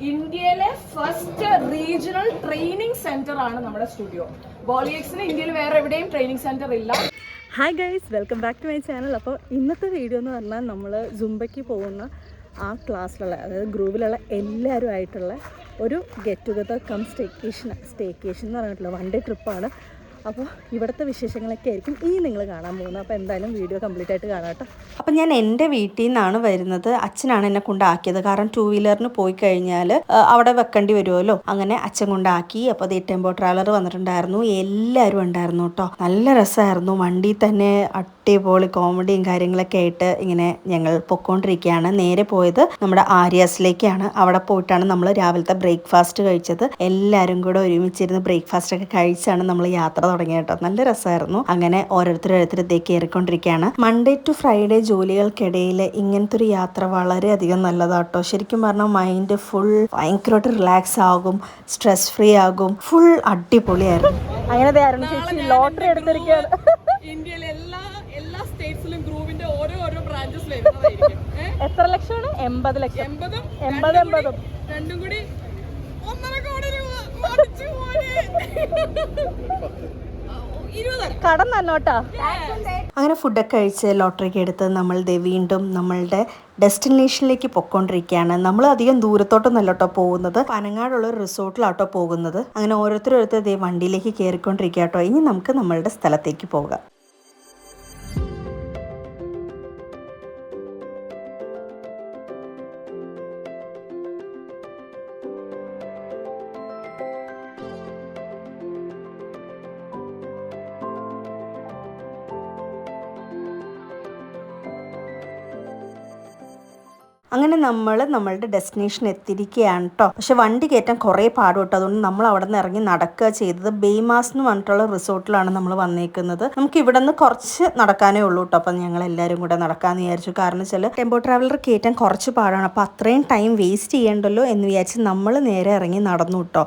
ഇന്ത്യയിലെ first regional training centre ആണ് നമ്മുടെ സ്റ്റുഡിയോ ബോളിയക്സിന് ഇന്ത്യയിൽ വേറെ എവിടെയും ട്രെയിനിങ് സെന്റർ ഇല്ല. Hi guys welcome back to my channel അപ്പോൾ ഇന്നത്തെ വീഡിയോ എന്ന് പറഞ്ഞാൽ നമ്മൾ ജുംബയ്ക്ക് പോകുന്ന ആ ക്ലാസ്സിലുള്ള അതായത് ഗ്രൂപ്പിലുള്ള എല്ലാവരും ആയിട്ടുള്ള ഒരു get together cum staycation staycation എന്ന് പറഞ്ഞിട്ടുള്ള വൺ ഡേ ട്രിപ്പാണ് അപ്പോൾ ഇവിടുത്തെ വിശേഷങ്ങളൊക്കെ ആയിരിക്കും ഈ നിങ്ങൾ കാണാൻ പോകുന്നത്. അപ്പോൾ എന്തായാലും വീഡിയോ കംപ്ലീറ്റ് ആയിട്ട് കാണാം കേട്ടോ. അപ്പം ഞാൻ എന്റെ വീട്ടിൽ നിന്നാണ് വരുന്നത്. അച്ഛനാണ് എന്നെ കൊണ്ടാക്കിയത്. കാരണം ടൂ വീലറിന് പോയി കഴിഞ്ഞാൽ അവിടെ വെക്കേണ്ടി വരുമല്ലോ അങ്ങനെ അച്ഛൻ കൊണ്ടാക്കി. അപ്പോൾ അത് ടെമ്പോ ട്രാലർ വന്നിട്ടുണ്ടായിരുന്നു. എല്ലാവരും ഉണ്ടായിരുന്നു കേട്ടോ. നല്ല രസമായിരുന്നു. വണ്ടി തന്നെ അടിപൊളി കോമഡിയും കാര്യങ്ങളൊക്കെ ആയിട്ട് ഇങ്ങനെ ഞങ്ങൾ പൊക്കോണ്ടിരിക്കുകയാണ്. നേരെ പോയത് നമ്മുടെ ആര്യാസിലേക്കാണ്. അവിടെ പോയിട്ടാണ് നമ്മൾ രാവിലത്തെ ബ്രേക്ക്ഫാസ്റ്റ് കഴിച്ചത്. എല്ലാവരും കൂടെ ഒരുമിച്ചിരുന്ന് ബ്രേക്ക്ഫാസ്റ്റ് ഒക്കെ കഴിച്ചാണ് നമ്മൾ യാത്ര തുടങ്ങിയത് കേട്ടോ. നല്ല രസമായിരുന്നു. അങ്ങനെ ഓരോരുത്തർ ഇതേ കയറിക്കൊണ്ടിരിക്കുകയാണ്. മൺഡേ ടു ഫ്രൈഡേ ജോലികൾക്കിടയിൽ ഇങ്ങനത്തെ ഒരു യാത്ര വളരെയധികം നല്ലതാട്ടോ ശരിക്കും പറഞ്ഞാൽ മൈൻഡ് ഫുൾ ഭയങ്കരമായിട്ട് റിലാക്സ് ആകും സ്ട്രെസ് ഫ്രീ ആകും. ഫുൾ അടിപൊളിയായിരുന്നു. അങ്ങനെ ദേ അരുൺ ചേച്ചി ലോട്ടറി എടുത്തിരിക്കുകയാണ്. ഇന്ത്യയിലെ എത്ര ലക്ഷമാണ്? എൺപത് ലക്ഷം. എൺപതും എൺപത് എൺപതും. രണ്ടും കൂടി ഒന്നര കോടി കടം തന്നോട്ടാ അങ്ങനെ ഫുഡൊക്കെ കഴിച്ച് ലോട്ടറിക്ക് എടുത്ത് നമ്മൾ ദേ വീണ്ടും നമ്മളുടെ ഡെസ്റ്റിനേഷനിലേക്ക് പൊക്കോണ്ടിരിക്കുകയാണ് നമ്മൾ അധികം ദൂരത്തോട്ടൊന്നല്ല കേട്ടോ പോകുന്നത്. പനങ്ങാടുള്ള ഒരു റിസോർട്ടിലാട്ടോ പോകുന്നത്. അങ്ങനെ ഓരോരുത്തരും ഓരോരുത്തർ ദേ വണ്ടിയിലേക്ക് കയറിക്കൊണ്ടിരിക്കുക കേട്ടോ. ഇനി നമുക്ക് നമ്മളുടെ സ്ഥലത്തേക്ക് പോകാം. അങ്ങനെ നമ്മൾ നമ്മളുടെ ഡെസ്റ്റിനേഷൻ എത്തിയിരിക്കുകയാണ് കേട്ടോ പക്ഷെ വണ്ടി കയറ്റാൻ കുറേ പാടും കേട്ടോ അതുകൊണ്ട് നമ്മൾ അവിടെ നിന്ന് ഇറങ്ങി നടക്കുക ചെയ്തത് ബേമാസ് എന്ന് പറഞ്ഞിട്ടുള്ള റിസോർട്ടിലാണ് നമ്മൾ വന്നേക്കുന്നത്. നമുക്ക് ഇവിടെ നിന്ന് കുറച്ച് നടക്കാനേ ഉള്ളൂ കേട്ടോ അപ്പം ഞങ്ങൾ എല്ലാവരും കൂടെ നടക്കാമെന്ന് വിചാരിച്ചു. കാരണം വെച്ചാൽ ടെമ്പോ ട്രാവലർ കയറ്റാൻ കുറച്ച് പാടാണ്. അപ്പോൾ അത്രയും ടൈം വേസ്റ്റ് ചെയ്യണ്ടല്ലോ എന്ന് വിചാരിച്ച് നമ്മൾ നേരെ ഇറങ്ങി നടന്നു കേട്ടോ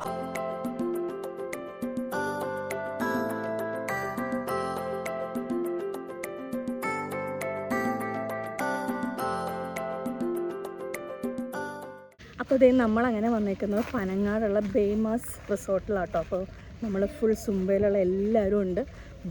അപ്പോൾ ഇതേ നമ്മളങ്ങനെ വന്നേക്കുന്നത് പനങ്ങാടുള്ള ബേമാസ് റിസോർട്ടിലാട്ടോ. അപ്പോൾ നമ്മൾ ഫുൾ സുംബയിലുള്ള എല്ലാവരും ഉണ്ട്.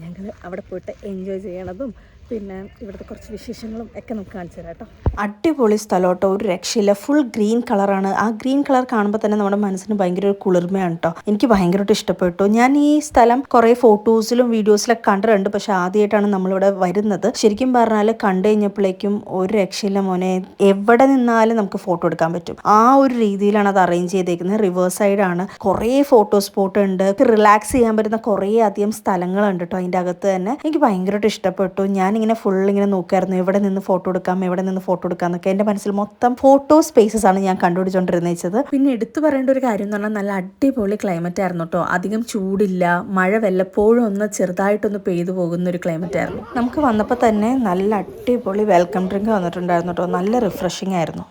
ഞങ്ങൾ അവിടെ പോയിട്ട് എൻജോയ് ചെയ്യണതും പിന്നെ ഇവിടുത്തെ കുറച്ച് വിശേഷങ്ങളും ഒക്കെ നമുക്ക് കാണിച്ചു തരാം കേട്ടോ. അടിപൊളി സ്ഥലം ഒരു രക്ഷയില്ല. ഫുൾ ഗ്രീൻ കളറാണ് ആ ഗ്രീൻ കളർ കാണുമ്പോൾ തന്നെ നമ്മുടെ മനസ്സിന് ഭയങ്കര ഒരു കുളിർമയാണ് കേട്ടോ എനിക്ക് ഭയങ്കരമായിട്ട് ഇഷ്ടപ്പെട്ടു. ഞാൻ ഈ സ്ഥലം കുറേ ഫോട്ടോസിലും വീഡിയോസിലൊക്കെ കണ്ടിട്ടുണ്ട്. പക്ഷെ ആദ്യമായിട്ടാണ് നമ്മളിവിടെ വരുന്നത്. ശരിക്കും പറഞ്ഞാൽ കണ്ടു കഴിഞ്ഞപ്പോഴേക്കും ഒരു രക്ഷയില്ല മോനെ. എവിടെ നിന്നാലും നമുക്ക് ഫോട്ടോ എടുക്കാൻ പറ്റും. ആ ഒരു രീതിയിലാണ് അത് അറേഞ്ച് ചെയ്തേക്കുന്നത്. റിവേഴ്സ് സൈഡാണ് കുറേ ഫോട്ടോ സ്പോട്ട് ഉണ്ട്. റിലാക്സ് ചെയ്യാൻ പറ്റുന്ന കുറേ അധികം സ്ഥലങ്ങളുണ്ട് കേട്ടോ അതിന്റെ അകത്ത് തന്നെ. എനിക്ക് ഭയങ്കരമായിട്ട് ഇഷ്ടപ്പെട്ടു. ഞാനിങ്ങനെ ഫുൾ ഇങ്ങനെ നോക്കായിരുന്നു. എവിടെ നിന്ന് ഫോട്ടോ എടുക്കാം എവിടെ നിന്ന് ഫോട്ടോ എടുക്കാം എന്നൊക്കെ. എന്റെ മനസ്സിൽ മൊത്തം ഫോട്ടോ സ്പേസസ് ആണ് ഞാൻ കണ്ടുപിടിച്ചോണ്ടിരുന്നത് പിന്നെ എടുത്തു പറയേണ്ട ഒരു കാര്യം എന്ന് പറഞ്ഞാൽ നല്ല അടിപൊളി ക്ലൈമറ്റ് ആയിരുന്നു കേട്ടോ അധികം ചൂടില്ല മഴ വല്ലപ്പോഴും ഒന്ന് ചെറുതായിട്ടൊന്ന് പെയ്തു പോകുന്ന ഒരു ക്ലൈമറ്റ് ആയിരുന്നു. നമുക്ക് വന്നപ്പോൾ തന്നെ നല്ല അടിപൊളി വെൽക്കം ഡ്രിങ്ക് വന്നിട്ടുണ്ടായിരുന്നു കേട്ടോ നല്ല റിഫ്രഷിംഗ് ആയിരുന്നു.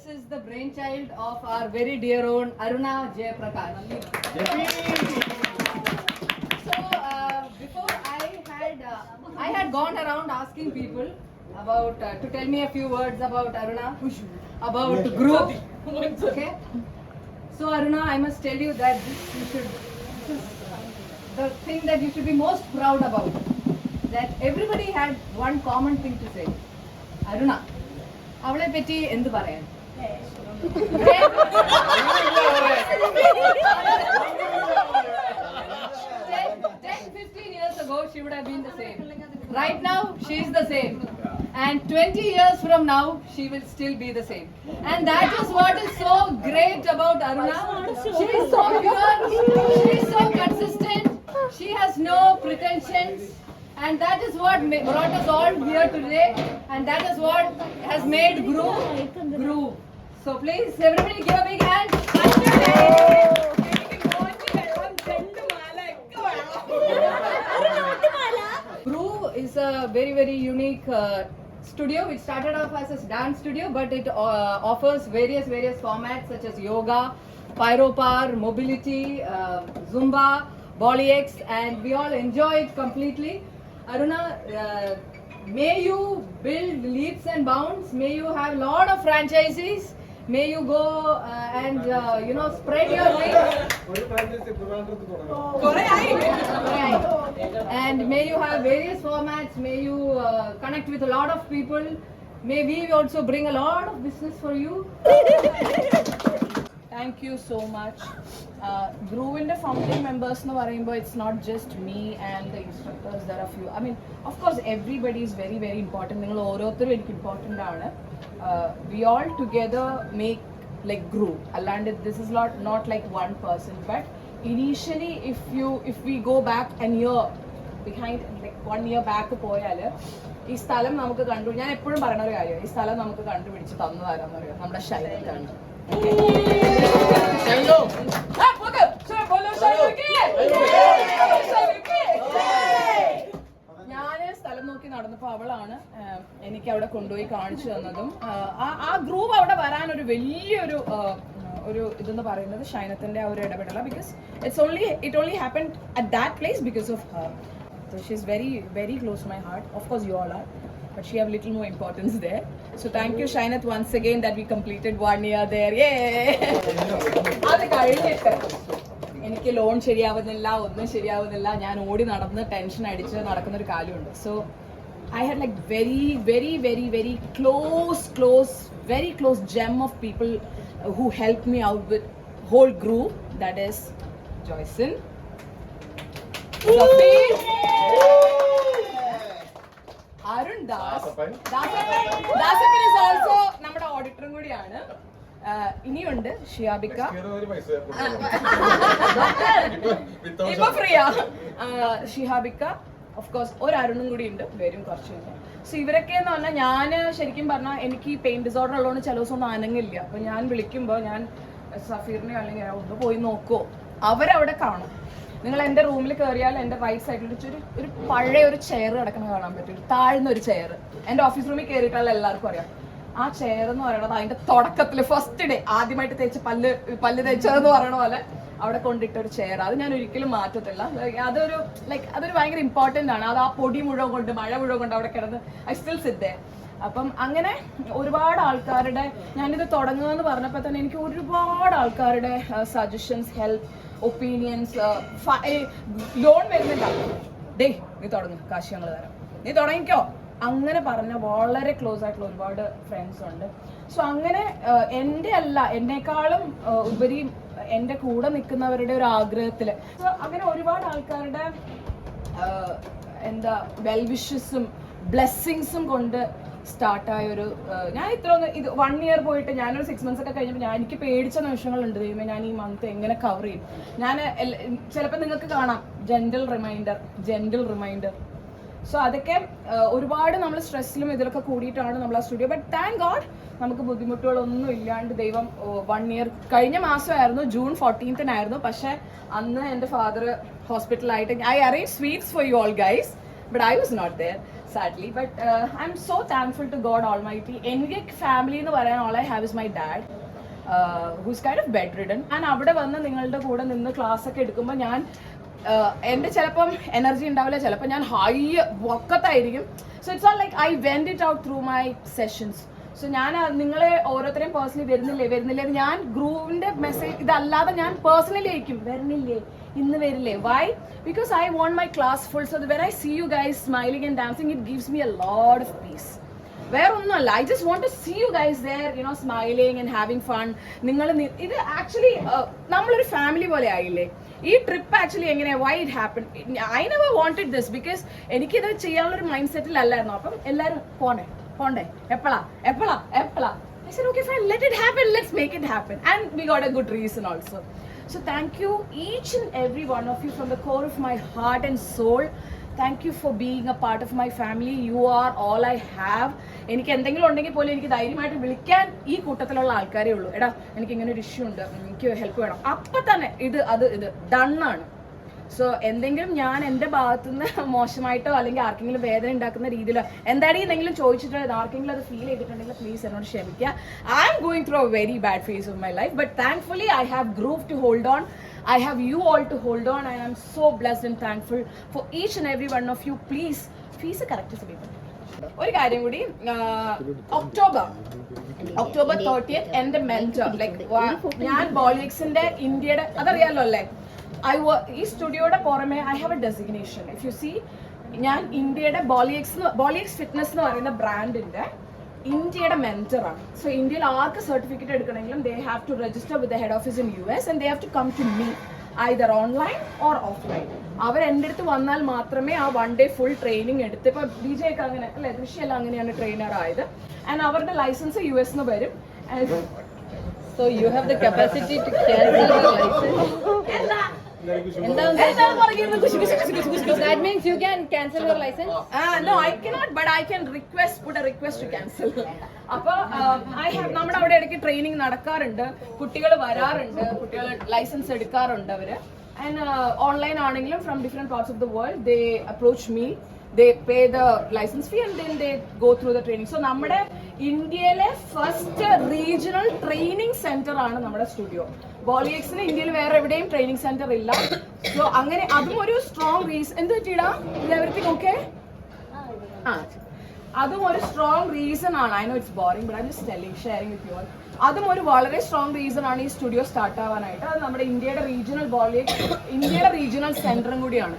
this is the brainchild of our very dear own Aruna Jayaprakash. So uh, before I had uh, I had gone around asking people about uh, to tell me a few words about Aruna, about group. Okay. So Aruna, I must tell you that this you should this is the thing that you should be most proud about. That everybody had one common thing to say. Aruna. അവളെ പറ്റി എന്ത് പറയാൻ Ten, 10, 15 years ago, she would have been the same. Right now, she is the same. And 20 years from now, she will still be the same. And that is what is so great about Aruna. She is so pure, she is so consistent, she has no pretensions. And that is what brought us all here today. And that is what has made Groove Groove. So please, everybody give a big hand. Groove is a very very unique uh, studio which started off as a dance studio but it uh, offers various various formats such as yoga pyropar mobility uh, zumba X, and we all enjoy it completely Aruna, uh, may you build leaps and bounds. May you have a lot of franchises. May you go uh, and uh, you know spread your wings. and may you have various formats. May you uh, connect with a lot of people. May we also bring a lot of business for you. Thank you so much ഗ്രൂവിന്റെ founding members എന്ന് പറയുമ്പോൾ it's not just me and the instructors there of you I mean of course everybody is very very important നിങ്ങൾ ഓരോരുത്തരും എനിക്ക് important ആണ്. We all together make like Groove അല്ലാണ്ട് this is not not like one person but initially if you if we go back and year behind like one year back പോയാൽ ഈ സ്ഥലം നമുക്ക് കണ്ടു ഞാൻ എപ്പോഴും പറയുന്ന ഒരു കാര്യം ഈ സ്ഥലം നമുക്ക് കണ്ടുപിടിച്ച് തന്നതാരാന്ന് അറിയാം? നമ്മുടെ ശൈലത്താണ് ഞാൻ സ്ഥലം നോക്കി നടന്നപ്പോ അവളാണ് എനിക്ക് അവിടെ കൊണ്ടുപോയി കാണിച്ചു തന്നതും. ആ- ഗ്രൂപ്പ് അവിടെ വരാൻ ഒരു വലിയൊരു ഒരു ഇതെന്ന് പറയുന്നത് ഷൈനത്തിന്റെ ആ ഒരു ഇടപെടല. Because it's only it only happen at that place because of her she is very very close my heart of course you all are but she have little more importance there. So thank you Shainath once again that we completed one year. Yay! അത് കഴിഞ്ഞിട്ട് എനിക്ക് loan ശരിയാവുന്നില്ല ഒന്നും ശരിയാവുന്നില്ല. ഞാൻ ഓടി നടന്ന് tension അടിച്ച് നടക്കുന്ന ഒരു കാലമുണ്ട് so I had like very very very very close close very close gem of people who help me out with whole group that is Joyson Arun Das. Dasappan. Is also നമ്മുടെ ഓഡിറ്ററും കൂടിയാണ്. ഇനിയുണ്ട് ഷിയാബിക്ക. ഇപ്പൊ ഫ്രീയാ. ഷിഹാബിക്ക of course ഒരു അരുണും കൂടി ഉണ്ട്. വരും കുറച്ച് സോ ഇവരൊക്കെ എന്ന് പറഞ്ഞാൽ ഞാൻ ശരിക്കും പറഞ്ഞാൽ എനിക്ക് ഈ പെയിൻ ഡിസോർഡർ ഉള്ളതുകൊണ്ട് ചില ദിവസം ഒന്നും അനങ്ങില്ല. അപ്പൊ ഞാൻ വിളിക്കുമ്പോൾ ഞാൻ സഫീറിനെ അല്ലെങ്കിൽ ഒന്ന് പോയി നോക്കുമോ അവരവിടെ കാണും. നിങ്ങൾ എന്റെ റൂമിൽ കയറിയാൽ എന്റെ റൈറ്റ് സൈഡിൽ ഒരു ഒരു പഴയ ഒരു ചെയർ കിടക്കുന്ന കാണാൻ പറ്റും. ഒരു താഴ്ന്ന ഒരു ചെയർ എന്റെ ഓഫീസ് റൂമിൽ കയറിയിട്ടുള്ള എല്ലാവർക്കും അറിയാം. ആ ചെയർ എന്ന് പറയുന്നത് അതിന്റെ തുടക്കത്തിൽ ഫസ്റ്റ് ഡേ ആദ്യമായിട്ട് തേച്ച് പല്ല് പല്ല് തേച്ചതെന്ന് പറയണ പോലെ അവിടെ കൊണ്ടിട്ട ഒരു ചെയർ അത് ഞാൻ ഒരിക്കലും മാറ്റത്തില്ല. അതൊരു ലൈക്ക് അതൊരു ഭയങ്കര ഇമ്പോർട്ടന്റ് ആണ്. അത് ആ പൊടി മുഴുവൻ കൊണ്ട് മഴ മുഴുവൻ കൊണ്ട് അവിടെ കിടന്ന് ഐ സ്റ്റിൽ സിദ്ധേ അപ്പം അങ്ങനെ ഒരുപാട് ആൾക്കാരുടെ ഞാനിത് തുടങ്ങുക എന്ന് പറഞ്ഞപ്പോൾ തന്നെ എനിക്ക് ഒരുപാട് ആൾക്കാരുടെ സജഷൻസ് ഹെൽപ്പ് ഒപ്പീനിയൻസ് ലോൺ വരുന്നില്ല. ഡേ നീ തുടങ്ങും. കാശ് ഞങ്ങൾ തരാം. നീ തുടങ്ങിക്കോ. അങ്ങനെ പറഞ്ഞ വളരെ ക്ലോസ് ആയിട്ടുള്ള ഒരുപാട് ഫ്രണ്ട്സ് ഉണ്ട്. സോ അങ്ങനെ എന്റെ അല്ല എന്നെക്കാളും ഉപരി എന്റെ കൂടെ നിൽക്കുന്നവരുടെ ഒരു ആഗ്രഹത്തിൽ സോ അങ്ങനെ ഒരുപാട് ആൾക്കാരുടെ എന്താ വെൽ വിഷസും ബ്ലെസ്സിങ്സും കൊണ്ട് സ്റ്റാർട്ടായ ഒരു ഞാൻ ഇത്ര ഒന്ന് ഇത് വൺ ഇയർ പോയിട്ട് ഞാനൊരു സിക്സ് മന്ത്സ് ഒക്കെ കഴിഞ്ഞപ്പോൾ ഞാൻ എനിക്ക് പേടിച്ച നിമിഷങ്ങളുണ്ട് ദൈവമേ ഞാൻ ഈ മന്ത് എങ്ങനെ കവർ ചെയ്യും? ഞാൻ ചിലപ്പോൾ നിങ്ങൾക്ക് കാണാം gentle reminder gentle reminder so അതൊക്കെ ഒരുപാട് നമ്മൾ സ്ട്രെസ്സിലും ഇതിലൊക്കെ കൂടിയിട്ടാണ് നമ്മൾ ആ സ്റ്റുഡിയോ ബട്ട് താങ്ക് ഗോഡ് നമുക്ക് ബുദ്ധിമുട്ടുകളൊന്നും ഇല്ലാണ്ട് ദൈവം വൺ ഇയർ കഴിഞ്ഞ മാസമായിരുന്നു ജൂൺ ഫോർട്ടീൻത്തിനായിരുന്നു പക്ഷേ അന്ന് എന്റെ father ഹോസ്പിറ്റലായിട്ട് I arrange sweets for you all guys but I was not there sadly but I'm so thankful to God all my T എന്റെ ഫാമിലി എന്ന് പറയാൻ all I have is my dad who's kind of bedridden ഞാൻ അവിടെ വന്ന് നിങ്ങളുടെ കൂടെ നിന്ന് class ഒക്കെ എടുക്കുമ്പോൾ ഞാൻ uh, എന്റെ ചിലപ്പം എനർജി ഉണ്ടാവില്ല ചിലപ്പോൾ ഞാൻ high വക്കത്തായിരിക്കും. So it's all like I vent it out through my sessions so ഞാൻ ആ നിങ്ങളെ ഓരോരുത്തരെയും പേഴ്സണലി വരുന്നില്ലേ വരുന്നില്ലേ ഞാൻ ഗ്രൂവിന്റെ മെസ്സേജ് ഇതല്ലാതെ ഞാൻ പേഴ്സണലി അയക്കും വരുന്നില്ലേ? ഇന്ന് വരില്ലേ? Why because I want my class full so when I see you guys smiling and dancing it gives me a load of peace വേറെ ഒന്നുമല്ല I just want to see you guys there you know smiling and having fun നിങ്ങൾ ഇത് actually നമ്മളൊരു family പോലെ ആയില്ലേ? ഈ trip actually എങ്ങനെ why it happen I never wanted this because എനിക്കിത് ചെയ്യാനുള്ളൊരു മൈൻഡ് സെറ്റിലല്ലായിരുന്നു അപ്പം എല്ലാവരും പോണേ പോണ്ടേ? എപ്പോഴാ എപ്പോഴാ എപ്പോഴാ I said, okay fine let it happen, let's make it happen. And we got a good reason also. So, thank you, each and every one of you, from the core of my heart and soul. Thank you for being a part of my family you are all I have എനിക്ക് എന്തെങ്കിലും ഉണ്ടെങ്കിൽ പോലും എനിക്ക് ധൈര്യമായിട്ട് വിളിക്കാൻ ഈ കൂട്ടത്തിലുള്ള ആൾക്കാരേ ഉള്ളൂ. എടാ എനിക്ക് ഇങ്ങനെ ഒരു ഇഷ്യൂ ഉണ്ട്. എനിക്ക് ഹെൽപ്പ് വേണം. അപ്പം തന്നെ ഇത് അത് ഇത്. ഡണ്ണാണ് സോ എന്തെങ്കിലും ഞാൻ എന്റെ ഭാഗത്തുനിന്ന് മോശമായിട്ടോ അല്ലെങ്കിൽ ആർക്കെങ്കിലും വേദന ഉണ്ടാക്കുന്ന രീതിയിലോ എന്തായാലും എന്തെങ്കിലും ചോദിച്ചിട്ടുള്ളത് ആർക്കെങ്കിലും അത് ഫീൽ ചെയ്തിട്ടുണ്ടെങ്കിൽ പ്ലീസ് എന്നോട് ക്ഷമിക്കുക. I am going through a very bad phase of my life but thankfully I have group to hold on I have you all to hold on I am so blessed and thankful for each and every one of you please fees correct സമയത്ത് ഒരു കാര്യം കൂടി October October thirtieth എന്റെ mentor like ഞാൻ ബോളിക്സിന്റെ ഇന്ത്യയുടെ അതറിയാലോ അല്ലേ ഐ ഈ സ്റ്റുഡിയോയുടെ പുറമെ I have a designation if you see ഞാൻ ഇന്ത്യയുടെ ബോളിയക്സ് ബോളിയക്സ് ഫിറ്റ്നസ് എന്ന് പറയുന്ന ബ്രാൻഡിന്റെ ഇന്ത്യയുടെ മെന്ററാണ് സോ ഇന്ത്യയിൽ ആർക്ക് certificate എടുക്കണമെങ്കിലും they have to register with the head office in U S and they have to come to me either online or offline അവർ എന്റെ അടുത്ത് വന്നാൽ മാത്രമേ ആ വൺ ഡേ ഫുൾ ട്രെയിനിങ് എടുത്ത്. ഇപ്പൊ ബി ജെ ഒക്കെ അങ്ങനെ അല്ലെ ദൃശ്യല്ല അങ്ങനെയാണ് ട്രെയിനർ ആയത്. ആൻഡ് അവരുടെ ലൈസൻസ് യു എസ് വരും. So So you have the capacity to cancel that means you can cancel your license? Uh, no, I cannot, but I can request, put a request to cancel. അപ്പൊ I have നമ്മുടെ അവിടെ ഇടയ്ക്ക് training നടക്കാറുണ്ട്. കുട്ടികൾ വരാറുണ്ട്. കുട്ടികൾ licence എടുക്കാറുണ്ട് അവർ. ആൻഡ് ഓൺലൈൻ ആണെങ്കിലും from different parts of the world they approach me they pay the license fee and then they go through the training so നമ്മുടെ ഇന്ത്യയിലെ ഫസ്റ്റ് റീജിയണൽ ട്രെയിനിങ് സെന്റർ ആണ് നമ്മുടെ സ്റ്റുഡിയോ ബോളിയക്സിന് ഇന്ത്യയിൽ വേറെ എവിടെയും ട്രെയിനിങ് സെന്റർ ഇല്ല. So അങ്ങനെ അതും ഒരു സ്ട്രോങ് റീസൺ എന്ത് പറ്റിയിടാ? എവറിത്തിങ് ഓക്കെ ആ അതും ഒരു സ്ട്രോങ് റീസൺ ആണ്. I know it's boring but I just telling sharing with you all അതും ഒരു വളരെ സ്ട്രോങ് റീസൺ ആണ് ഈ സ്റ്റുഡിയോ സ്റ്റാർട്ട് ആവാനായിട്ട്. അത് നമ്മുടെ ഇന്ത്യയുടെ റീജിയണൽ ബോളി ഇന്ത്യയുടെ റീജിയണൽ സെന്ററും കൂടിയാണ്.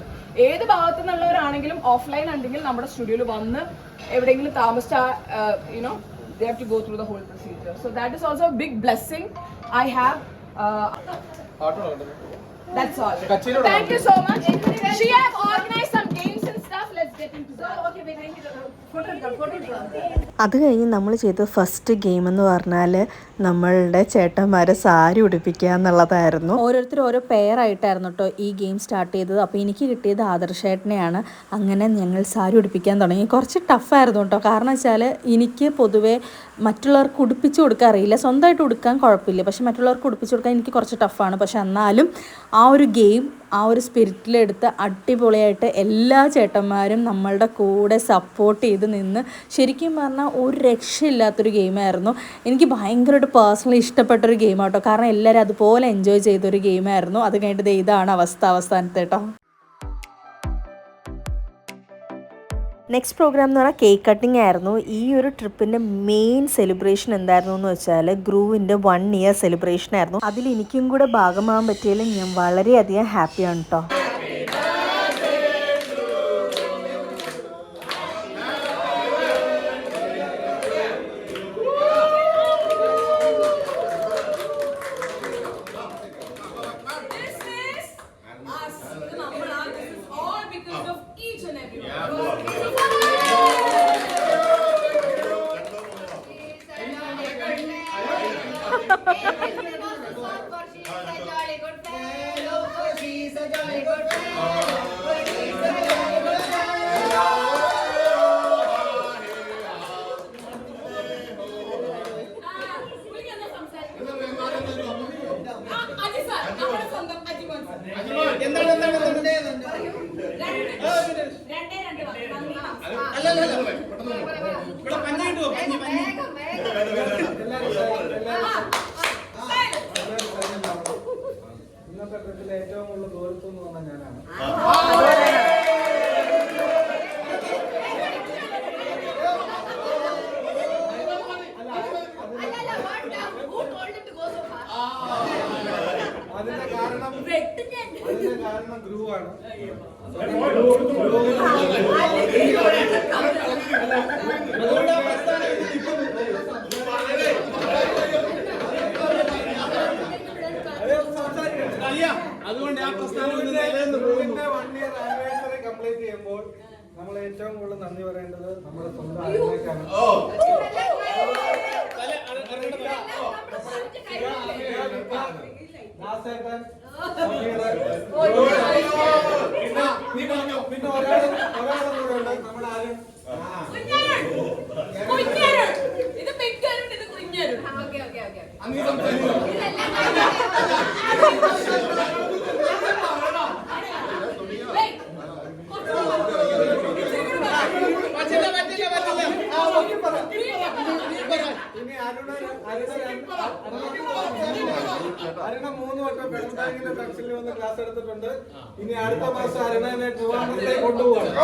ഏത് ഭാഗത്തു നിന്നുള്ളവരാണെങ്കിലും ഓഫ്ലൈൻ ഉണ്ടെങ്കിൽ നമ്മുടെ സ്റ്റുഡിയോയിൽ വന്ന് എവിടെയെങ്കിലും താമസിച്ച you know they have to go through the whole procedure so that is also big blessing I have Uh, that's all. Thank you so much. She have organized അത് കഴിഞ്ഞ് നമ്മൾ ചെയ്ത ഫസ്റ്റ് ഗെയിം എന്ന് പറഞ്ഞാൽ നമ്മളുടെ ചേട്ടന്മാരെ സാരി ഉടുപ്പിക്കുക എന്നുള്ളതായിരുന്നു. ഓരോരുത്തർ ഓരോ പെയർ ആയിട്ടായിരുന്നു കേട്ടോ ഈ ഗെയിം സ്റ്റാർട്ട് ചെയ്തത്. അപ്പോൾ എനിക്ക് കിട്ടിയത് ആദർശേട്ടനെയാണ്. അങ്ങനെ ഞങ്ങൾ സാരി ഉടുപ്പിക്കാൻ തുടങ്ങി. കുറച്ച് ടഫായിരുന്നു കേട്ടോ കാരണം വെച്ചാൽ എനിക്ക് പൊതുവേ മറ്റുള്ളവർക്ക് ഉടുപ്പിച്ച് കൊടുക്കാൻ അറിയില്ല. സ്വന്തമായിട്ട് ഉടുക്കാൻ കുഴപ്പമില്ല. പക്ഷെ മറ്റുള്ളവർക്ക് ഉടുപ്പിച്ച് കൊടുക്കാൻ എനിക്ക് കുറച്ച് ടഫാണ് പക്ഷെ എന്നാലും ആ ഒരു ഗെയിം ആ ഒരു സ്പിരിറ്റിലെടുത്ത് അടിപൊളിയായിട്ട് എല്ലാ ചേട്ടന്മാരും നമ്മളുടെ കൂടെ സപ്പോർട്ട് ചെയ്ത് നിന്ന് ശരിക്കും പറഞ്ഞാൽ ഒരു രക്ഷയില്ലാത്തൊരു ഗെയിമായിരുന്നു എനിക്ക് ഭയങ്കരമായിട്ട് പേഴ്സണലി ഇഷ്ടപ്പെട്ടൊരു ഗെയിമാട്ടോ കാരണം എല്ലാവരും അതുപോലെ എൻജോയ് ചെയ്തൊരു ഗെയിമായിരുന്നു അത് കഴിഞ്ഞിട്ട് ഇതാണ് അവസ്ഥ അവസാനത്തെ കേട്ടോ. നെക്സ്റ്റ് പ്രോഗ്രാം എന്ന് പറഞ്ഞാൽ കേക്ക് കട്ടിംഗ് ആയിരുന്നു. ഈ ഒരു ട്രിപ്പിന്റെ മെയിൻ സെലിബ്രേഷൻ എന്തായിരുന്നു എന്ന് വെച്ചാൽ ഗ്രൂവിന്റെ വൺ ഇയർ സെലിബ്രേഷൻ ആയിരുന്നു. അതിൽ എനിക്കും കൂടെ ഭാഗമാകാൻ പറ്റിയതിൽ ഞാൻ വളരെയധികം ഹാപ്പിയാണ് കേട്ടോ This is us. ഇത് നമ്മളാണ്. This is all because of each and every one. ആ, അജി sir, നമ്മുടെ സ്വന്തം അജി മോൻ sir. എന്താണ് എന്താണ് എന്താണ് രണ്ടേ രണ്ട് വാക്ക്. നന്ദി, നമസ്കാരം. അല്ലല്ല ഇവിടെ പഞ്ഞി കിട്ടുമോ പഞ്ഞി പഞ്ഞി ഇന്നത്തെ ട്രിപ്പിൽ ഏറ്റവും കൂടുതൽ ദൂരത്തു നിന്ന് വന്ന ഞാനാണ് അതിന്റെ കാരണം അതിന്റെ കാരണം ഗ്രൂ ആണ് അതുകൊണ്ട് ആ പ്രസ്ഥാനം വൺ ഇയർ ആനിവേഴ്സറി കംപ്ലീറ്റ് ചെയ്യുമ്പോൾ നമ്മൾ ഏറ്റവും കൂടുതൽ നന്ദി പറയേണ്ടത് നമ്മുടെ സ്വന്തം ആളുകൾക്കാണ് ദാസേട്ടൻ, പിന്നെ നീ പറഞ്ഞോ പിന്നെ ഒരാളും ഒരാളും കൂടെ ഉണ്ട് നമ്മുടെ ആരും ക്ലാസ് എടുത്തിട്ടുണ്ട്. ഇനി അടുത്ത മാസം അരുണനെ ട്രിവാൻഡ്രത്തേക്ക് കൊണ്ടുപോകണം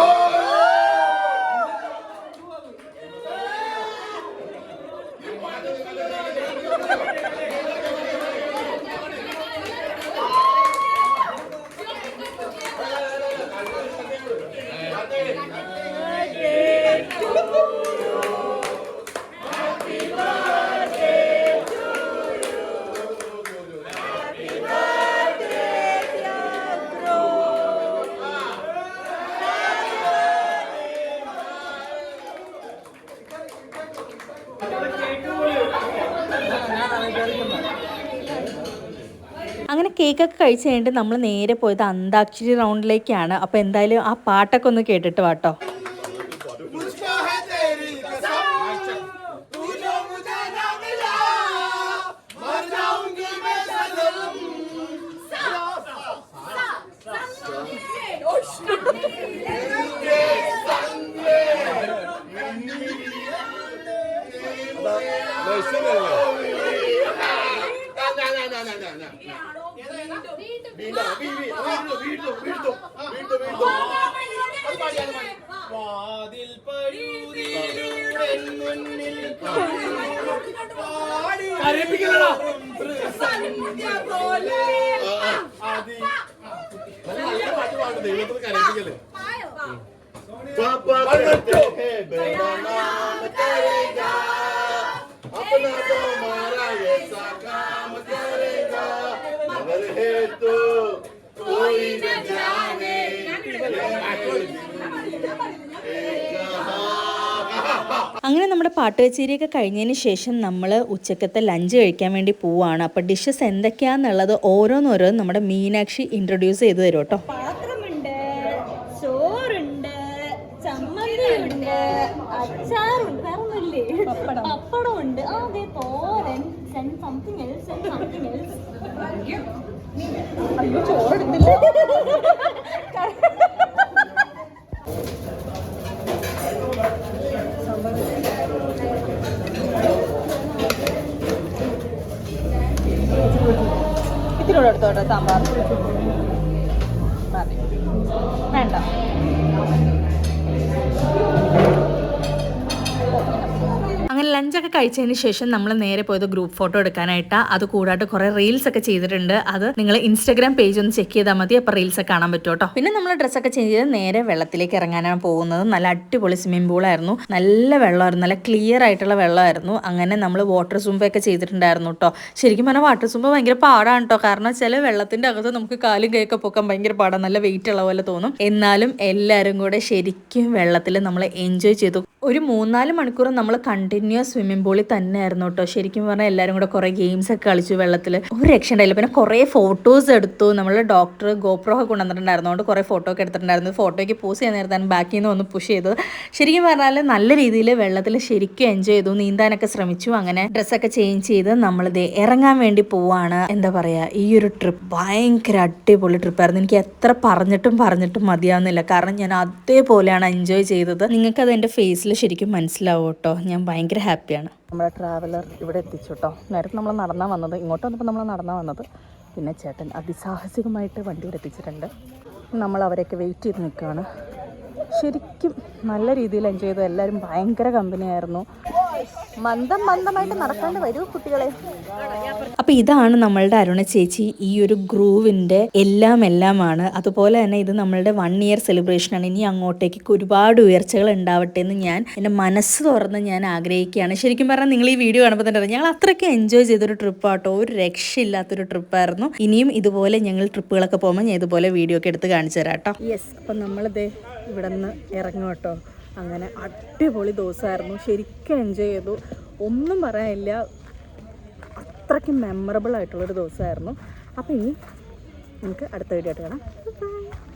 അങ്ങനെ കേക്കൊക്കെ കഴിച്ച് കഴിഞ്ഞിട്ട് നമ്മൾ നേരെ പോയത് അന്താക്ഷരി റൗണ്ടിലേക്കാണ് അപ്പോൾ എന്തായാലും ആ പാട്ടൊക്കെ ഒന്ന് കേട്ടിട്ട് വാട്ടോ നല്ല പാട്ട് പാടും ദൈവത്തിന് കരയിപ്പിക്കല് पापा कहते हैं बेटा नाम करेगा अपना तो हमारा ऐसा काम करेगा मगर है तो कोई न जाने അങ്ങനെ നമ്മുടെ പാട്ട് കച്ചേരിയൊക്കെ കഴിഞ്ഞതിന് ശേഷം നമ്മൾ ഉച്ചക്കത്തെ ലഞ്ച് കഴിക്കാൻ വേണ്ടി പോവാണ്. അപ്പോൾ ഡിഷസ് എന്തൊക്കെയാന്നുള്ളത് ഓരോന്നോരോന്ന് നമ്മുടെ മീനാക്ഷി ഇൻട്രൊഡ്യൂസ് ചെയ്തു തരും കേട്ടോ. പാത്രമുണ്ട് ചോറുണ്ട് ചമ്മന്തിയുണ്ട് അച്ചാറുണ്ട് വേറെ ഒന്നുമില്ലേ പപ്പടമുണ്ട്. ആ അതെ തോരൻ സംതിങ് എൽസ് സംതിങ് എൽസ് അയ്യോ ചോറെടുത്തില്ല എടുത്തോട്ടെ സാമ്പാർ. മതി. വേണ്ട. ലഞ്ചൊക്കെ കഴിച്ചതിന് ശേഷം നമ്മൾ നേരെ പോയത് ഗ്രൂപ്പ് ഫോട്ടോ എടുക്കാനായിട്ടാ. അത് കൂടാതെ കുറേ റീൽസ് ഒക്കെ ചെയ്തിട്ടുണ്ട്. അത് നിങ്ങൾ ഇൻസ്റ്റാഗ്രാം പേജ് ഒന്ന് ചെക്ക് ചെയ്താൽ മതി. അപ്പോൾ റീൽസ് ഒക്കെ കാണാൻ പറ്റും കേട്ടോ. പിന്നെ നമ്മൾ ഡ്രസ്സൊക്കെ ചേഞ്ച് ചെയ്ത് നേരെ വെള്ളത്തിലേക്ക് ഇറങ്ങാനാണ് പോകുന്നത്. നല്ല അടിപൊളി സ്വിമ്മിംഗ് പൂളായിരുന്നു നല്ല വെള്ളമായിരുന്നു. നല്ല ക്ലിയർ ആയിട്ടുള്ള വെള്ളമായിരുന്നു. അങ്ങനെ നമ്മൾ വാട്ടർ സുമ്പൊക്കെ ചെയ്തിട്ടുണ്ടായിരുന്നു കേട്ടോ. ശരിക്കും പറഞ്ഞാൽ വാട്ടർ സുമ്പ് ഭയങ്കര പാടാണ് കേട്ടോ. കാരണം ചില വെള്ളത്തിന്റെ അകത്ത് നമുക്ക് കാലും കൈയൊക്കെ പൊക്കാൻ ഭയങ്കര പാടാണ് നല്ല വെയിറ്റ് ഉള്ള പോലെ തോന്നും. എന്നാലും എല്ലാവരും കൂടെ ശരിക്കും വെള്ളത്തിൽ നമ്മൾ എൻജോയ് ചെയ്തു. ഒരു മൂന്നാൽ മണിക്കൂർ നമ്മൾ കണ്ടിന്യൂസ് സ്വിമ്മിംഗ് പൂളിൽ തന്നെയായിരുന്നു കേട്ടോ. ശരിക്കും പറഞ്ഞാൽ എല്ലാവരും കൂടെ കുറേ ഗെയിംസ് ഒക്കെ കളിച്ചു വെള്ളത്തിൽ ഒരു രക്ഷ ഉണ്ടായില്ല പിന്നെ കുറേ ഫോട്ടോസ് എടുത്തു. നമ്മൾ ഡോക്ടർ ഗോപ്രോ ഒക്കെ കൊണ്ടുവന്നിട്ടുണ്ടായിരുന്നു. അതുകൊണ്ട് കുറേ ഫോട്ടോ ഒക്കെ എടുത്തിട്ടുണ്ടായിരുന്നു. ഫോട്ടോയ്ക്ക് പോസ് ചെയ്യാൻ നേരത്താണ് ബാക്കിൽ നിന്ന് ഒന്ന് പുഷ് ചെയ്തത്. ശരിക്കും പറഞ്ഞാൽ നല്ല രീതിയിൽ വെള്ളത്തിൽ ശരിക്കും എൻജോയ് ചെയ്തു. നീന്താനൊക്കെ ശ്രമിച്ചു. അങ്ങനെ ഡ്രസ്സൊക്കെ ചേഞ്ച് ചെയ്ത് നമ്മളിത് ഇറങ്ങാൻ വേണ്ടി പോവാണ്. എന്താ പറയുക ഈ ഒരു ട്രിപ്പ് ഭയങ്കര അടിപൊളി ട്രിപ്പായിരുന്നു എനിക്ക് എത്ര പറഞ്ഞിട്ടും പറഞ്ഞിട്ടും മതിയാവുന്നില്ല. കാരണം ഞാൻ അതേപോലെയാണ് എൻജോയ് ചെയ്തത്. നിങ്ങൾക്കത് എന്റെ ഫേസിൽ ശരിക്കും മനസ്സിലാവും കേട്ടോ. ഞാൻ ഭയങ്കര ഹാപ്പിയാണ്. നമ്മുടെ ട്രാവലർ ഇവിടെ എത്തിച്ചു കേട്ടോ നേരത്തെ നമ്മൾ നടന്നാണ് വന്നത്. ഇങ്ങോട്ട് വന്നപ്പോൾ നമ്മൾ നടന്നാണ് വന്നത്. പിന്നെ ചേട്ടൻ അതിസാഹസികമായിട്ട് വണ്ടി ഇവിടെ എത്തിച്ചിട്ടുണ്ട്. നമ്മൾ അവരെയൊക്കെ വെയിറ്റ് ചെയ്ത് നിൽക്കുകയാണ് ശരിക്കും നല്ല രീതിയിൽ എൻജോയ് ചെയ്തു. എല്ലാവരും ഭയങ്കര കമ്പനിയായിരുന്നു മന്ദം മന്ദമായിട്ട് നടക്കാണ്ട് വരൂ കുട്ടികളെ. അപ്പോൾ ഇതാണ് നമ്മളുടെ അരുണ ചേച്ചി ഈ ഒരു ഗ്രൂവിന്റെ എല്ലാം എല്ലാമാണ്. അതുപോലെ തന്നെ ഇത് നമ്മളുടെ വൺ ഇയർ സെലിബ്രേഷൻ ആണ്. ഇനി അങ്ങോട്ടേക്ക് ഒരുപാട് ഉയർച്ചകൾ ഉണ്ടാവട്ടെ എന്ന് ഞാൻ എന്റെ മനസ്സ് തുറന്ന് ഞാൻ ആഗ്രഹിക്കുകയാണ്. ശരിക്കും പറഞ്ഞാൽ നിങ്ങൾ ഈ വീഡിയോ കാണുമ്പോൾ തന്നെ ഞങ്ങൾ അത്രയ്ക്ക് എൻജോയ് ചെയ്തൊരു ട്രിപ്പാട്ടോ ഒരു രക്ഷയില്ലാത്തൊരു ട്രിപ്പായിരുന്നു ഇനിയും ഇതുപോലെ ഞങ്ങൾ ട്രിപ്പുകളൊക്കെ പോകുമ്പോൾ ഞാൻ ഇതുപോലെ വീഡിയോ ഒക്കെ എടുത്ത് കാണിച്ചു തരാം കേട്ടോ യെസ് അപ്പം നമ്മളിതേ ഇവിടെ നിന്ന് ഇറങ്ങും കേട്ടോ അങ്ങനെ അടിപൊളി ദിവസമായിരുന്നു ശരിക്കും എൻജോയ് ചെയ്തു. ഒന്നും പറയാനില്ല. അത്രയ്ക്ക് മെമ്മറബിൾ ആയിട്ടുള്ളൊരു ദിവസമായിരുന്നു. അപ്പോൾ ഇനി നമുക്ക് അടുത്ത വീഡിയോ ആയിട്ട് കാണാം. ബൈ